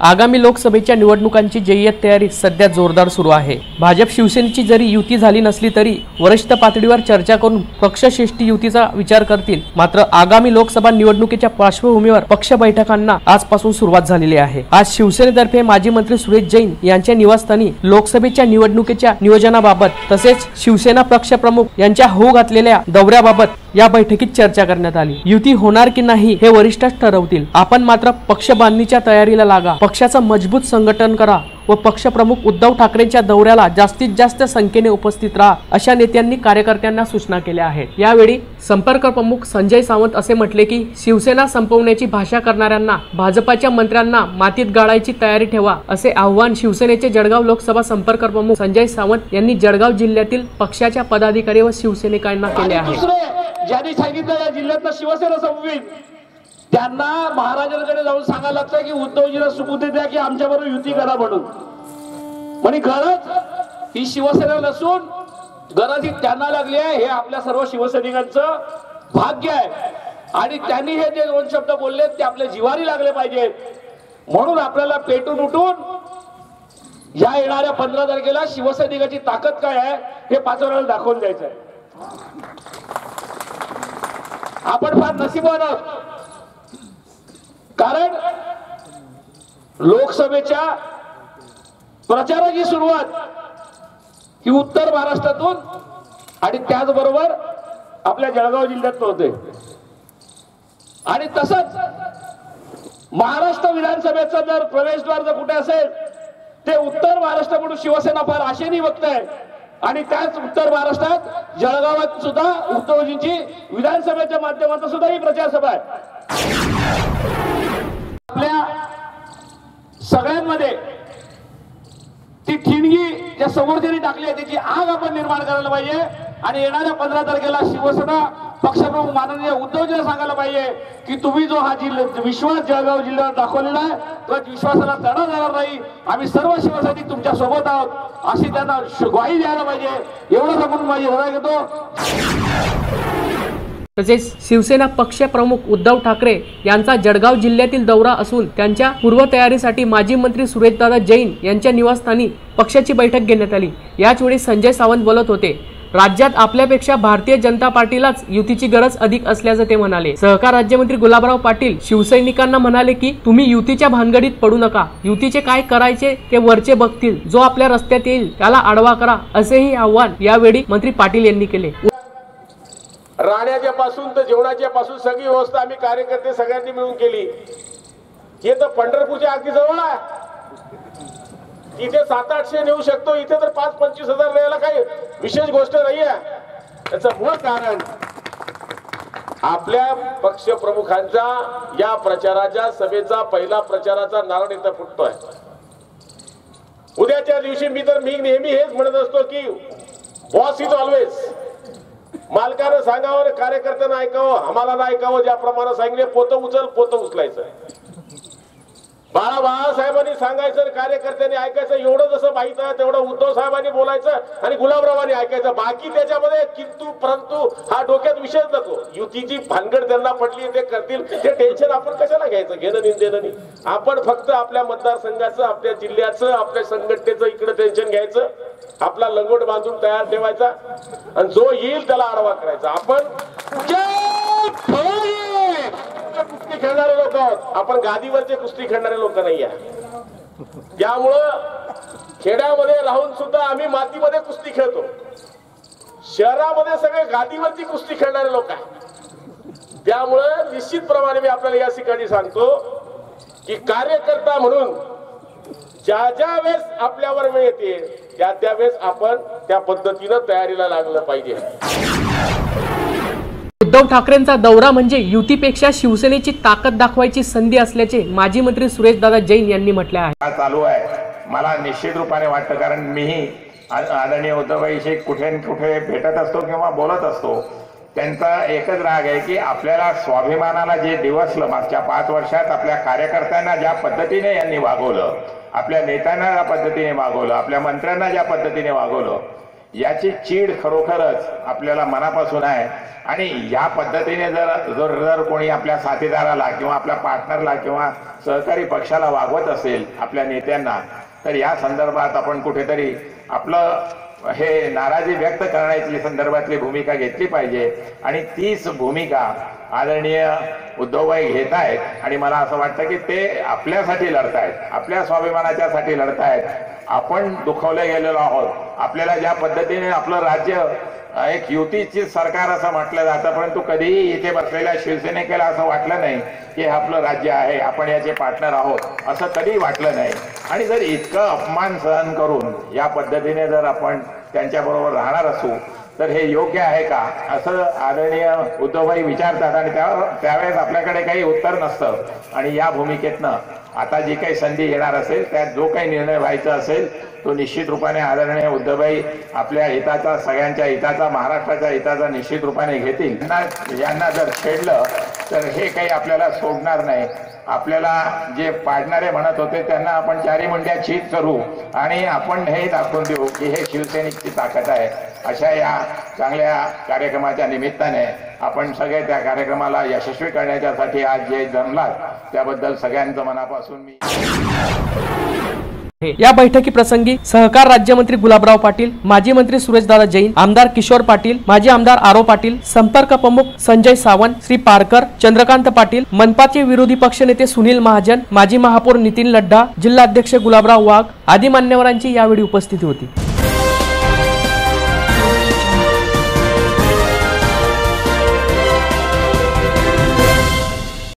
आगामी लोकसभेच्या निवडणुकांची जय्यत तयारी सध्या जोरदार सुरू आहे. भाजप शिवसेनेची जरी युती झाली नसली तरी वरिष्ठ पातळीवर चर्चा करून पक्षश्रेष्ठी युतीचा विचार करतील. मात्र आगामी लोकसभा निवडणुकीच्या पार्श्वभूमीवर पक्ष बैठकांना आजपासून सुरुवात झालेली आहे. आज शिवसेनेतर्फे माजी मंत्री सुरेश जैन यांच्या निवासस्थानी लोकसभेच्या निवडणुकीच्या नियोजनाबाबत तसेच शिवसेना पक्षप्रमुख यांच्या होऊ घातलेल्या दौऱ्याबाबत या बैठकीत चर्चा करण्यात आली. युती होणार की नाही हे वरिष्ठच ठरवतील. आपण मात्र पक्ष बांधणीच्या तयारीला लागा. पक्षाचं मजबूत संघटन करा व पक्षप्रमुख उद्धव ठाकरेंच्या दौऱ्याला जास्तीत जास्त संख्येने उपस्थित राहा अशा नेत्यांनी कार्यकर्त्यांना सूचना केल्या आहेत. यावेळी संपर्क प्रमुख संजय सावंत असे म्हटले की शिवसेना संपवण्याची भाषा करणाऱ्यांना भाजपाच्या मंत्र्यांना मातीत गाळायची तयारी ठेवा असे आव्हान शिवसेनेचे जळगाव लोकसभा संपर्क प्रमुख संजय सावंत यांनी जळगाव जिल्ह्यातील पक्षाच्या पदाधिकारी व शिवसैनिकांना केले आहे. ज्यांनी सांगितलं या जिल्ह्यातलं शिवसेना संपवीन त्यांना महाराजांकडे जाऊन सांगायला लागतं की उद्धवजीला सुबुद्धी द्या की आमच्या बरोबर युती करा म्हणून. म्हणजे गरज ही शिवसेना नसून गरज ही त्यांना लागली आहे हे आपल्या सर्व शिवसैनिकांचं भाग्य आहे. आणि त्यांनी हे जे दोन शब्द बोलले ते आपल्या जिवारी लागले पाहिजेत म्हणून आपल्याला पेटून उठून या येणाऱ्या पंधरा तारखेला शिवसैनिकाची ताकद काय आहे हे पाच वेळाला दाखवून द्यायचं आहे आपण फार नशिबवान आहोत. कारण लोकसभेच्या प्रचाराची सुरुवात ही उत्तर महाराष्ट्रातून आणि त्याचबरोबर आपल्या जळगाव जिल्ह्यात होते. आणि तसंच महाराष्ट्र विधानसभेचा जर प्रवेशद्वार जर कुठे असेल ते उत्तर महाराष्ट्र म्हणून शिवसेना फार आशेने बघताय आणि त्याच उत्तर महाराष्ट्रात जळगावात सुद्धा उद्धवजींची विधानसभेच्या माध्यमातून सुद्धा ही प्रचार सभा आहे. आपल्या सगळ्यांमध्ये ती ठिणगी ज्या समोर टाकली आहे त्याची आग आपण निर्माण करायला पाहिजे. आणि येणाऱ्या पंधरा तारखेला शिवसेना पक्षप्रमुख माननीय उद्धवजीला सांगायला पाहिजे की तुम्ही जो हा जिल्हा विश्वास जळगाव जिल्ह्यावर दाखवलेला आहे तो विश्वासाला तडा जाणार नाही. आम्ही सर्व शिवसैनिक तुमच्यासोबत आहोत. अशी त्यांना ग्वाही द्यायला पाहिजे. एवढं सांगून माझी हृदय घेतो. तसेच शिवसेना पक्ष प्रमुख उद्धव ठाकरे यांचा जळगाव जिल्ह्यातील दौरा असून त्यांच्या पूर्वतयारीसाठी माजी मंत्री सुरेशदादा जैन यांच्या निवासस्थानी पक्षाची बैठक घेण्यात आली. याचवेळी संजय सावंत बोलत होते. राज्यात आपल्यापेक्षा भारतीय जनता पार्टीलाच युतीची गरज अधिक असल्याचं ते म्हणाले. सहकार राज्यमंत्री गुलाबराव पाटील शिवसैनिकांना म्हणाले की तुम्ही युतीच्या भानगडीत पडू नका. युतीचे काय करायचे ते वरचे बघतील. जो आपल्या रस्त्यात येईल त्याला आडवा करा असेही आव्हान यावेळी मंत्री पाटील यांनी केले. राहण्याच्या पासून तर जेवणाच्या पासून सगळी व्यवस्था आम्ही कार्यकर्ते सगळ्यांनी मिळून केली. हे तर पंढरपूरच्या अगदी जवळ आहे. इथे सात आठशे नेऊ शकतो इथे तर पाच पंचवीस हजार न्यायला काही विशेष गोष्ट नाही आहे त्याचं मूळ कारण आपल्या पक्ष प्रमुखांचा या प्रचाराच्या सभेचा पहिला प्रचाराचा नारळ इथं फुटतोय. उद्याच्या दिवशी मी तर मी नेहमी हेच म्हणत असतो की बॉस इज ऑलवेज मालकानं सांगावं कार्यकर्त्यांना ऐकावं आम्हाला ना ऐकावं ज्याप्रमाणे सांगितले पोतं उचल पोतं उचलायचं. बाळा बाळासाहेबांनी सांगायचं कार्यकर्त्यांनी ऐकायचं एवढं जसं माहीत आहे तेवढं उद्धव साहेबांनी बोलायचं आणि गुलाबरावांनी ऐकायचं. बाकी त्याच्यामध्ये किंतू परंतु हा डोक्यात विषयच नको. युतीची भानगड त्यांना पडली ते करतील. ते टेन्शन आपण कशाला घ्यायचं? घेणं नाही देणं नाही. आपण फक्त आपल्या मतदारसंघाचं आपल्या जिल्ह्याचं आपल्या संघटनेचं इकडे टेन्शन घ्यायचं. आपला लंगोट बांधून तयार ठेवायचा. आणि जो येईल त्याला आडवा करायचा. आपण जय कुस्ती खेळणारे लोक आहोत आपण गादीवरचे कुस्ती खेळणारे लोक नाही त्यामुळं खेड्यामध्ये राहून सुद्धा आम्ही मातीमध्ये कुस्ती खेळतो. शहरामध्ये सगळे गादीवरची कुस्ती खेळणारे लोक आहे. त्यामुळं निश्चितप्रमाणे मी आपल्याला या ठिकाणी सांगतो की कार्यकर्ता म्हणून ज्या ज्या वेळेस आपल्यावर वेळ येते त्या त्यावेळेस आपण त्या पद्धतीनं तयारीला लागलं पाहिजे. उद्धव ठाकरेंचा दौरा म्हणजे युतीपेक्षा शिवसेनेची ताकद दाखवायची संधी असल्याचे माजी मंत्री सुरेशदादा जैन यांनी म्हटले आहे. चालू आहे. मला निश्चित रूपाने वाटतं कारण मीही आदरणीय उद्धवभाईशी कुठे कुठे भेटत असतो किंवा बोलत असतो त्यांचा एकच राग आहे की आपल्याला स्वाभिमानाला जे दिवसलं मागच्या पाच वर्षात आपल्या कार्यकर्त्यांना ज्या पद्धतीने यांनी वागवलं आपल्या नेत्यांना ज्या पद्धतीने वागवलं आपल्या मंत्र्यांना ज्या पद्धतीने वागवलं याची चीड खरोखरच आपल्याला मनापासून आहे. आणि या पद्धतीने जर जर जर कोणी आपल्या साथीदाराला किंवा आपल्या पार्टनरला किंवा सहकारी पक्षाला वागवत असेल आपल्या नेत्यांना तर या संदर्भात आपण कुठेतरी आपलं हे नाराजी व्यक्त करण्याची संदर्भातली भूमिका घेतली पाहिजे. आणि तीच भूमिका आदरणीय उद्धवभाई घेत आहेत आणि मला असं वाटतं की ते आपल्यासाठी लढतायत. आपल्या स्वाभिमानाच्यासाठी लढतायत. आपण दुखवले गेलेलो आहोत. आपल्याला ज्या पद्धतीने आपलं राज्य एक युतीची सरकार असं म्हटलं जातं परंतु कधीही इथे बसलेल्या शिवसेनेकेला असं वाटलं नाही की हे आपलं राज्य आहे आपण याचे पार्टनर आहोत असं कधीही वाटलं नाही. आणि जर इतकं अपमान सहन करून या पद्धतीने जर आपण त्यांच्याबरोबर राहणार असू तर हे योग्य आहे का? असं आदरणीय उद्धवभाई विचारतात आणि त्यावर त्यावेळेस आपल्याकडे काही उत्तर नसतं. आणि या भूमिकेतनं आता जी काही संधी येणार असेल त्यात जो काही निर्णय व्हायचा असेल तो निश्चित रूपाने आदरणीय उद्धवभाई आपल्या हिताचा सगळ्यांच्या हिताचा महाराष्ट्राच्या हिताचा निश्चित रूपाने घेतील. यांना यांना जर छेडलं तर हे काही आपल्याला सोडणार नाही. आपल्याला जे पाडणारे म्हणत होते त्यांना आपण चारी मुंड्या चीत करू आणि आपण हे दाखवून देऊ की हे शिवसैनिकची ताकद आहे. अशा या चांगल्या कार्यक्रमाच्या निमित्ताने आपण सगळे त्या कार्यक्रमाला यशस्वी करण्याच्यासाठी आज जे जमलात त्याबद्दल सगळ्यांचं मनापासून मी या बैठकी प्रसंगी सहकार राज्यमंत्री गुलाबराव पाटील माजी मंत्री सुरेशदादा जैन आमदार किशोर पाटील माजी आमदार आरो पाटील संपर्क प्रमुख संजय सावंत श्री पारकर चंद्रकांत पाटील मनपाचे विरोधी पक्षनेते सुनील महाजन माजी महापौर नितीन लड्डा जिल्हाध्यक्ष गुलाबराव वाघ आदी मान्यवरांची यावेळी उपस्थिती होती.